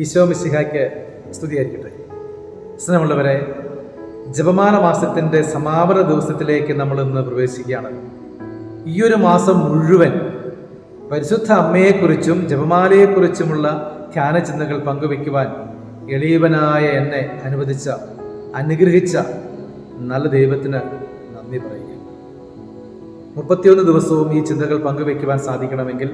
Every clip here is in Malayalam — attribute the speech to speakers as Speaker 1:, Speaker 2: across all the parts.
Speaker 1: ഈശോ മിസിഹായ്ക്ക് സ്തുതിയായിരിക്കട്ടെ. സ്നേഹമുള്ളവരെ ജപമാന മാസത്തിന്റെ സമാപന ദിവസത്തിലേക്ക് നമ്മൾ ഇന്ന് പ്രവേശിക്കുകയാണ്. ഈ ഒരു മാസം മുഴുവൻ പരിശുദ്ധ അമ്മയെക്കുറിച്ചും ജപമാലയെക്കുറിച്ചുമുള്ള ധ്യാന ചിന്തകൾ പങ്കുവയ്ക്കുവാൻ എളിയവനായ എന്നെ അനുവദിച്ച അനുഗ്രഹിച്ച നല്ല ദൈവത്തിന് നന്ദി പറയുക. മുപ്പത്തിയൊന്ന് ദിവസവും ഈ ചിന്തകൾ പങ്കുവയ്ക്കുവാൻ സാധിക്കണമെങ്കിൽ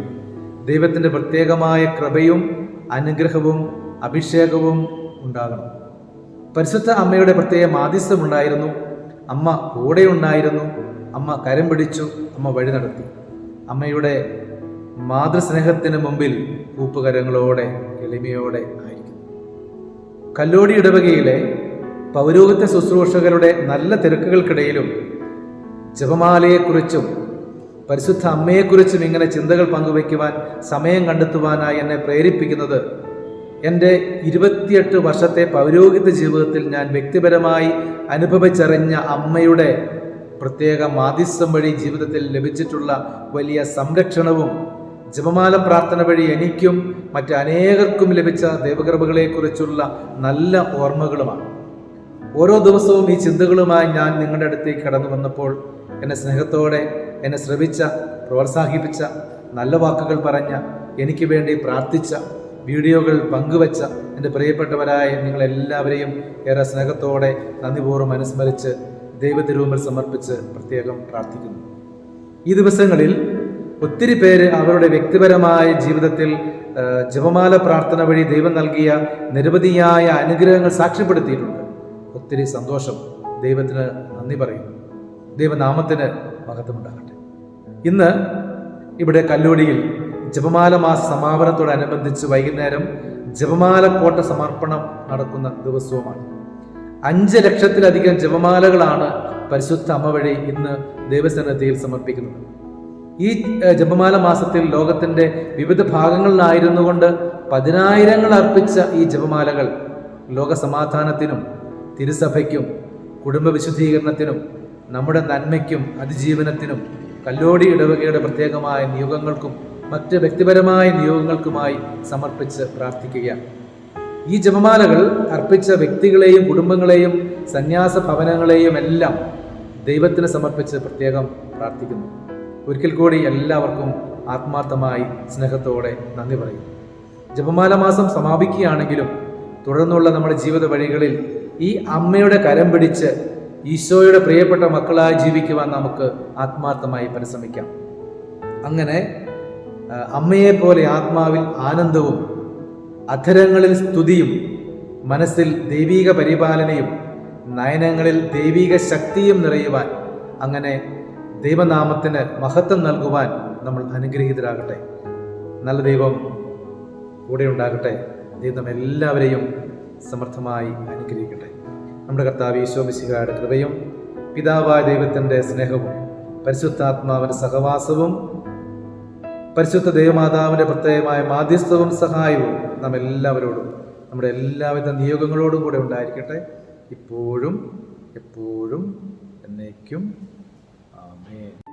Speaker 1: ദൈവത്തിന്റെ പ്രത്യേകമായ കൃപയും അനുഗ്രഹവും അഭിഷേകവും ഉണ്ടാകണം. പരിശുദ്ധ അമ്മയുടെ പ്രത്യേക മാധ്യസ്ഥമുണ്ടായിരുന്നു അമ്മ കൂടെ ഉണ്ടായിരുന്നു. അമ്മ കരം പിടിച്ചു. അമ്മ വഴി നടത്തി. അമ്മയുടെ മാതൃസ്നേഹത്തിന് മുമ്പിൽ കൂപ്പുകരങ്ങളോടെ എളിമയോടെ ആയിരിക്കും. കല്ലോടി ഇടവകയിലെ പൗരോഹിത്യ ശുശ്രൂഷകരുടെ നല്ല തിരക്കുകൾക്കിടയിലും ജപമാലയെക്കുറിച്ചും പരിശുദ്ധ അമ്മയെക്കുറിച്ചും ഇങ്ങനെ ചിന്തകൾ പങ്കുവയ്ക്കുവാൻ സമയം കണ്ടെത്തുവാനായി എന്നെ പ്രേരിപ്പിക്കുന്നത് എന്റെ ഇരുപത്തിയെട്ട് വർഷത്തെ പൗരോഹിത്യ ജീവിതത്തിൽ ഞാൻ വ്യക്തിപരമായി അനുഭവിച്ചറിഞ്ഞ അമ്മയുടെ പ്രത്യേക മാധ്യസ്ഥം വഴി ജീവിതത്തിൽ ലഭിച്ചിട്ടുള്ള വലിയ സംരക്ഷണവും ജപമാല പ്രാർത്ഥന വഴി എനിക്കും മറ്റ് അനേകർക്കും ലഭിച്ച ദൈവകൃപകളെക്കുറിച്ചുള്ള നല്ല ഓർമ്മകളുമാണ്. ഓരോ ദിവസവും ഈ ചിന്തകളുമായി ഞാൻ നിങ്ങളുടെ അടുത്തേക്ക് കടന്നു വന്നപ്പോൾ എന്നെ സ്നേഹത്തോടെ എന്നെ ശ്രവിച്ച പ്രോത്സാഹിപ്പിച്ച നല്ല വാക്കുകൾ പറഞ്ഞ എനിക്ക് വേണ്ടി പ്രാർത്ഥിച്ച വീഡിയോകൾ പങ്കുവച്ച എന്റെ പ്രിയപ്പെട്ടവരായ നിങ്ങളെല്ലാവരെയും ഏറെ സ്നേഹത്തോടെ നന്ദിപൂർവം അനുസ്മരിച്ച് ദൈവത്തിരുമുമ്പിൽ സമർപ്പിച്ച് പ്രത്യേകം പ്രാർത്ഥിക്കുന്നു. ഈ ദിവസങ്ങളിൽ ഒത്തിരി പേര് അവരുടെ വ്യക്തിപരമായ ജീവിതത്തിൽ ജപമാല പ്രാർത്ഥന വഴി ദൈവം നൽകിയ നിരവധിയായ അനുഗ്രഹങ്ങൾ സാക്ഷ്യപ്പെടുത്തിയിട്ടുണ്ട്. ഒത്തിരി സന്തോഷം ദൈവത്തിന് നന്ദി പറയുന്നു. ദൈവനാമത്തിന് മഹത്വമുണ്ടാകട്ടെ. ഇന്ന് ഇവിടെ കല്ലോടിയിൽ ജപമാല മാസ സമാപനത്തോടനുബന്ധിച്ച് വൈകുന്നേരം ജപമാല കോട്ട സമർപ്പണം നടക്കുന്ന ദിവസവുമാണ്. അഞ്ച് ലക്ഷത്തിലധികം ജപമാലകളാണ് പരിശുദ്ധ അമ്മ വഴി ഇന്ന് ദേവസന്നദ്ധിയിൽ സമർപ്പിക്കുന്നത്. ഈ ജപമാല മാസത്തിൽ ലോകത്തിന്റെ വിവിധ ഭാഗങ്ങളിലായിരുന്നു കൊണ്ട് പതിനായിരങ്ങൾ അർപ്പിച്ച ഈ ജപമാലകൾ ലോകസമാധാനത്തിനും തിരുസഭയ്ക്കും കുടുംബ വിശുദ്ധീകരണത്തിനും നമ്മുടെ നന്മയ്ക്കും അതിജീവനത്തിനും കല്ലോടി ഇടവകയുടെ പ്രത്യേകമായ നിയോഗങ്ങൾക്കും മറ്റ് വ്യക്തിപരമായ നിയോഗങ്ങൾക്കുമായി സമർപ്പിച്ച് പ്രാർത്ഥിക്കുകയാണ്. ഈ ജപമാലകൾ അർപ്പിച്ച വ്യക്തികളെയും കുടുംബങ്ങളെയും സന്യാസ ഭവനങ്ങളെയും എല്ലാം ദൈവത്തിന് സമർപ്പിച്ച് പ്രത്യേകം പ്രാർത്ഥിക്കുന്നു. ഒരിക്കൽ കൂടി എല്ലാവർക്കും ആത്മാർത്ഥമായി സ്നേഹത്തോടെ നന്ദി പറയുന്നു. ജപമാല മാസം സമാപിക്കുകയാണെങ്കിലും തുടർന്നുള്ള നമ്മുടെ ജീവിത വഴികളിൽ ഈ അമ്മയുടെ കരം പിടിച്ച് ഈശോയുടെ പ്രിയപ്പെട്ട മക്കളായി ജീവിക്കുവാൻ നമുക്ക് ആത്മാർത്ഥമായി പരിശ്രമിക്കാം. അങ്ങനെ ആ, അമ്മയെ പോലെ ആത്മാവിൽ ആനന്ദവും അധരങ്ങളിൽ സ്തുതിയും മനസ്സിൽ ദൈവീക പരിപാലനയും നയനങ്ങളിൽ ദൈവീക ശക്തിയും നിറയുവാൻ അങ്ങനെ ദൈവനാമത്തിന് മഹത്വം നൽകുവാൻ നമ്മൾ അനുഗ്രഹീതരാകട്ടെ. നല്ല ദൈവം കൂടെ ഉണ്ടാകട്ടെ. ദൈവം എല്ലാവരെയും സമർത്ഥമായി അനുഗ്രഹിക്കട്ടെ. നമ്മുടെ കർത്താവ് ഈശോ മിശിഹായുടെ കൃപയും പിതാവായ ദൈവത്തിന്റെ സ്നേഹവും പരിശുദ്ധാത്മാവിന്റെ സഹവാസവും പരിശുദ്ധ ദൈവമാതാവിന്റെ പ്രത്യേകമായ മാധ്യസ്ഥവും സഹായവും നാം എല്ലാവരോടും നമ്മുടെ എല്ലാവിധ നിയോഗങ്ങളോടും കൂടെ ഉണ്ടായിരിക്കട്ടെ. ഇപ്പോഴും എപ്പോഴും എന്നേക്കും. ആമേൻ.